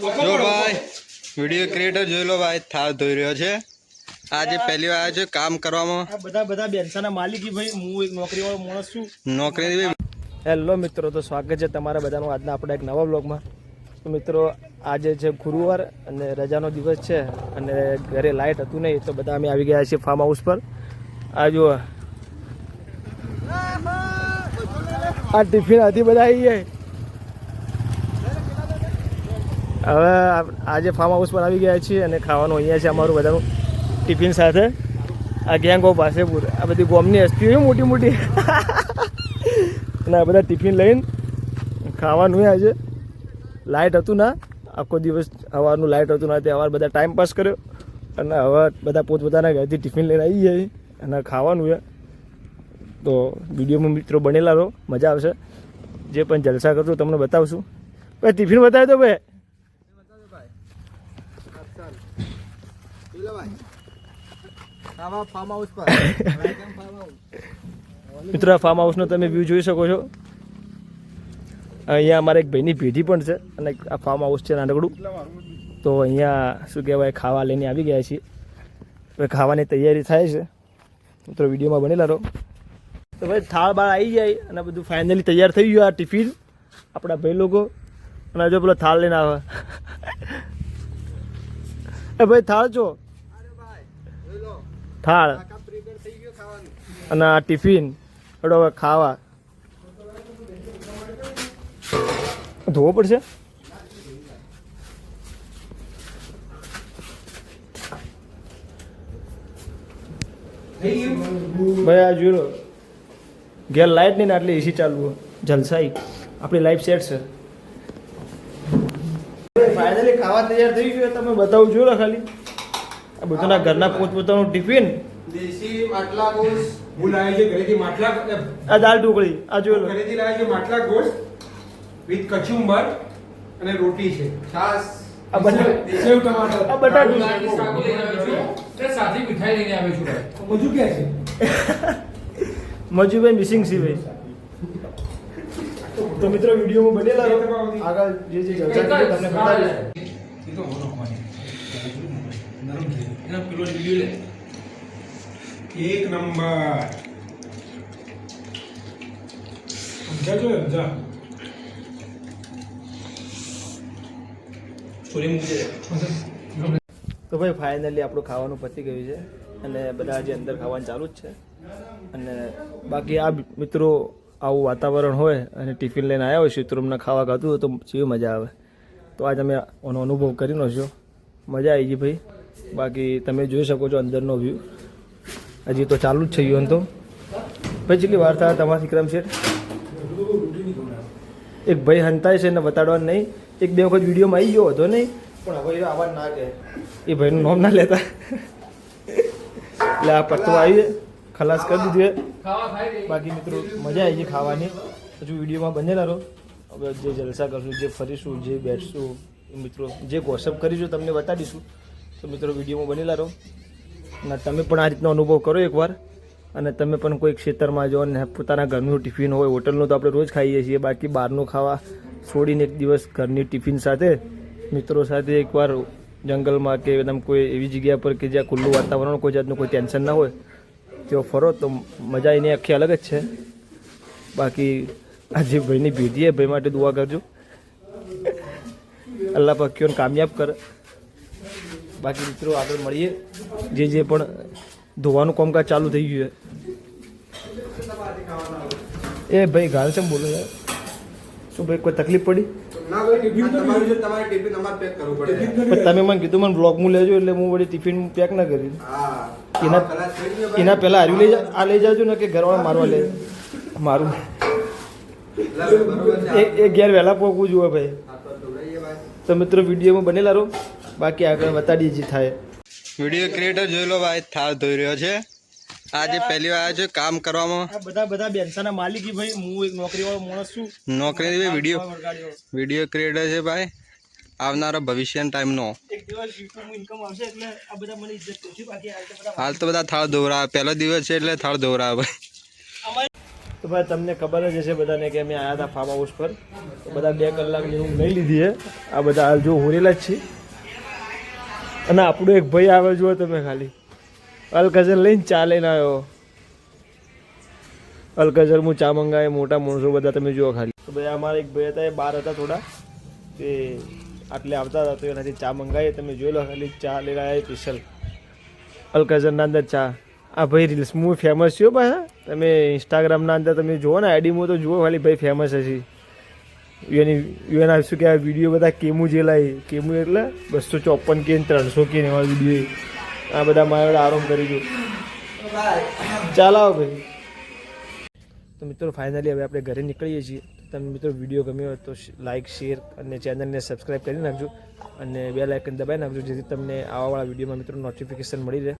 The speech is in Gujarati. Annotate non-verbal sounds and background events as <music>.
જો ભાઈ વીડિયો ક્રિએટર જોઈ લો ભાઈ થાળ ધોઈ રહ્યો છે. આજે પહેલી વાર છે કામ કરવામાં. આ બધા બધા બેનસાના માલિકી ભાઈ હું એક નોકરી વાળો માણસ છું. નોકરી હેલો મિત્રો તો સ્વાગત છે તમારા બધાનું આજના આપણા એક નવા બ્લોગમાં તો મિત્રો આજે છે ગુરુવાર અને રજાનો દિવસ છે અને ઘરે લાઇટ હતું નહીં તો બધા અમે આવી ગયા છીએ ફાર્મ હાઉસ પર. આ જુઓ. આ ટિફિન હતી બધા આવી જાય હવે આજે ફાર્મ હાઉસ પર આવી ગયા છીએ અને ખાવાનું અહીંયા છે અમારું બધાનું ટિફિન સાથે. આ ગેંગો પાસેપુર આ બધી ગોમની હસ્તીઓ મોટી મોટી. અને આ બધા ટિફિન લઈને ખાવાનું આજે. લાઇટ હતું ના. આખો દિવસ સવારનું લાઇટ હતું ના. તે સવાર બધા ટાઈમ પાસ કર્યો. અને હવે બધા પોતપોતાના ઘરેથી ટિફિન લઈને આવી જાય અને ખાવાનું છે. તો વિડીયોમાં મિત્રો બનેલા રહો. મજા આવશે. જે પણ જલસા કરશું તમને બતાવશું. ભાઈ, ટિફિન બતાવ્યો તો ભાઈ. <laughs> મિત્રો આ ફાર્મ હાઉસનો તમે વ્યૂ જોઈ શકો છો. અહીંયા અમારે એક ભાઈની પેઢી પણ છે અને આ ફાર્મ હાઉસ છે નાનકડું. તો અહીંયા શું કહેવાય ખાવા લઈને આવી ગયા છીએ. હવે ખાવાની તૈયારી થાય છે. મિત્રો વિડીયોમાં બનેલા રહો. તો ભાઈ થાળ બાળ આવી જાય અને બધું ફાઇનલી તૈયાર થઈ ગયું આ ટિફિન આપણા ભાઈ લોકો. અને જો પેલો થાળ લઈને આવે <laughs> એ ભાઈ થાળ છો થાળ અને આ ટિફિન. હડો હવે ખાવા. ધોવો પડશે? ભાઈ, આ લો ઘેર લાઇટ નહીં ને આટલી એસી ચાલુ જલસાઈ. આપણી લાઈફ સેટ છે. ફાઇનલી ખાવા તૈયાર થઈ ગયું, તમે બતાવું જો ને ખાલી. બધાના ઘરના પોતપોતાનું ટિફિન. દેશી માટલા ગોશ હું લાવ્યો છે ઘરેથી માટલા આ દાળ ઢોકળી આ જોઈ લો. ઘરેથી લાવ્યો છે માટલા ગોશ વિથ કચુંબર અને રોટી છે. છાસ આ બટા- સેવ ટમાટર. આ બટાટું. તે સાથે મીઠાઈ લઈને છું. છે? મિસિંગ સી તો મિત્રો વિડીયોમાં બનેલા રહો. આગળ જે જે ચર્ચા કરી તમને બતાવીશ એ તો મોનો કોને. નરમ છે. એના પેલો લીલો લે. એક નંબર. સમજાજો સમજા સ્ટોરી મૂકી તો ભાઈ ફાઇનલી આપણું ખાવાનું પતી ગયું છે અને બધા હજી અંદર ખાવાનું ચાલુ જ છે. અને બાકી આ મિત્રો આવું વાતાવરણ હોય અને ટિફિન લઈને આવ્યા હોય શીતરૂમના ખાવા ખાતું હોય તો જેવી મજા આવે. તો આજ અમે આનો અનુભવ કરીને છો મજા આવી ગઈ ભાઈ. બાકી તમે જોઈ શકો છો અંદરનો વ્યૂ હજી તો ચાલુ જ છે યુવન તો. પછી જેટલી વાર થાય તમારા વિક્રમ છે એક ભાઈ હંતાય છે ને બતાડવાનું નહીં. એક બે વખત વિડીયોમાં આવી ગયો હતો નહીં. પણ હવે એ ના કહે. એ ભાઈનું નામ ના લેતા. એટલે આ પત્તો આવી ખલાસ કરી દીધું છે. બાકી મિત્રો મજા આવી ગઈ ખાવાની. હજુ વિડીયોમાં બનેલા રહો. હવે જે જલસા કરશું જે ફરીશું જે બેઠશું મિત્રો જે ગોસપ કરીશું તમને બતાડીશું. તો મિત્રો, વિડીયોમાં બનેલા રહો. અને તમે પણ આ રીતનો અનુભવ કરો એકવાર. અને તમે પણ કોઈ ક્ષેત્રમાં જાઓ ને પોતાના ઘરનું ટિફિન હોય, હોટલનું તો આપણે રોજ ખાઈએ છીએ. બાકી બહારનું ખાવા છોડીને એક દિવસ ઘરની ટિફિન સાથે મિત્રો સાથે એકવાર જંગલમાં કે એકદમ કોઈ એવી જગ્યા પર કે જ્યાં ખુલ્લું વાતાવરણ કોઈ જાતનું કોઈ ટેન્શન ના હોય તેઓ ફરો તો મજા એની આખી અલગ જ છે. બાકી આજે ભાઈની ભેટી ભાઈ માટે દુઆ કરજો. <laughs> અલ્લાહ પક્યોને કામયાબ કરે. બાકી મિત્રો આગળ મળીએ. જે જે પણ ધોવાનું કામકાજ ચાલુ થઈ ગયું છે. એ ભાઈ ગાલ છે બોલો યાર શું ભાઈ કોઈ તકલીફ પડી? તમે મને કીધું મને બ્લોગમાં લેજો એટલે હું વળી ટિફિન પેક ના કરી એના-. એના પહેલાં હાર્યું લઈ જા આ લઈ જાજો ને કે ઘરવાળા મારવા લે. મારું. એ એ ઘેર વહેલા પહોંચવું જોઈએ ભાઈ. હા, તો ભાઈ મિત્રો વિડીયોમાં બનેલા રહો. બાકી આગળ બતાડીએ જે થાય. વીડિયો ક્રિએટર જોઈ લો ભાઈ થાળ ધોઈ રહ્યો છે. આજે પહેલી વાર આવ્યો છે કામ કરવામાં. બધા બધા બેનસાના માલિકી ભાઈ હું એક નોકરી વાળો માણસ છું. નોકરી વીડિયો વીડિયો ક્રિએટર છે ભાઈ. આવનારા ભવિષ્યના ટાઈમનો. હાલ તો બધા થાળ ધોવરા પહેલો દિવસ છે એટલે થાળ ધોવરા ભાઈ. ભાઈ, તમને ખબર જ હશે બધાને કે અમે આવ્યા હતા ફાર્મ હાઉસ પર. બધા બે કલાકની રૂમ લઈ લીધી છે. આ બધા હાલ જો હોરેલા જ છે. અને આપણો એક ભાઈ આવે જુઓ તમે ખાલી. અલકઝર લઈને ચા લઈને આવ્યો. અલકઝર હું ચા મંગાવે, મોટા માણસો બધા તમે જુઓ ખાલી. તો ભાઈ, અમારા એક ભાઈ હતા, એ બહાર હતા થોડા. તે આટલે આવતા હતા, તો એનાથી ચા મંગાવી, તમે જોઈ લો ખાલી ચા લઈને આવ્યા સ્પેશિયલ અલકઝરના અંદર ચા. આ ભાઈ રીલ્સ હું ફેમસ છું પાછા. તમે ઇન્સ્ટાગ્રામના અંદર તમે જુઓ ને આઈડીમાં તો જુઓ ખાલી ભાઈ ફેમસ હશે. એની એના શું આ વીડિયો બધા કેમુ જે લાવી કેમુ એટલે બસો ચોપન કે ત્રણસો કે એવા વીડિયો આ બધા મારા જોડે આરામ કરી દો. ચાલો આવો ભાઈ. તો મિત્રો ફાઇનલી હવે આપણે ઘરે નીકળીએ છીએ. તમે મિત્રો વીડિયો ગમ્યો હોય તો લાઇક શેર અને ચેનલને સબસ્ક્રાઈબ કરી નાખજો. અને બે લાઇકન દબાવી નાખજો, જેથી તમને આવાવાળા વિડીયોમાં મિત્રો નોટિફિકેશન મળી રહે.